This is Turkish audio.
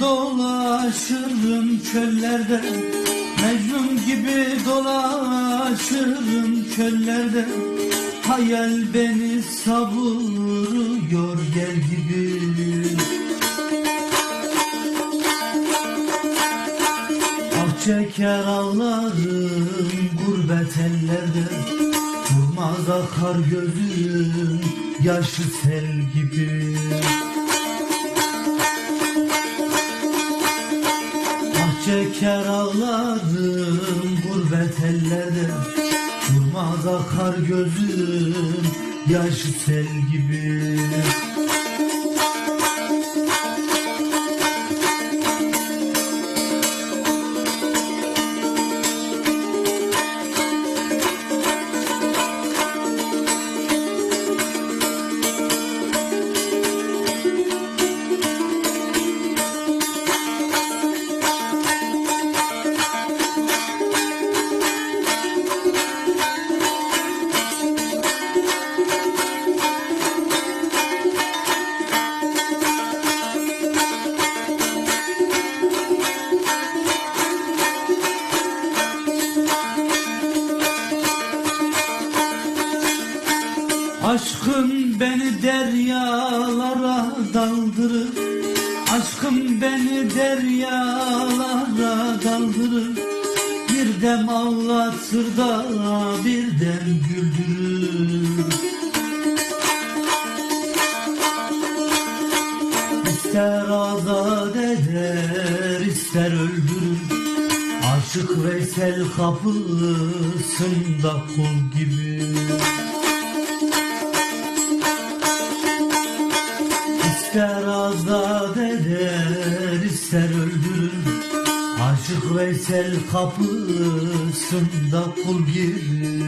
dolaşırım çöllerde. Mecnun gibi dolaşırım çöllerde. Hayal beni savuruyor gel gibi. Ah çeker ağlarım gurbet ellerde. Durmaz akar gözüm yaşı sel gibi çeker ağlarım gurbet ellerde. Durmaz akar gözüm yaşı sel gibi Aşkın beni deryalara daldırır. Aşkın beni deryalara daldırır. Bir dem ağlatır da bir dem güldürür. İster azat eder ister öldürür. Aşık Veysel kapısında kul gibi azat eder ister öldürür Aşık Veysel kapısında kul gibi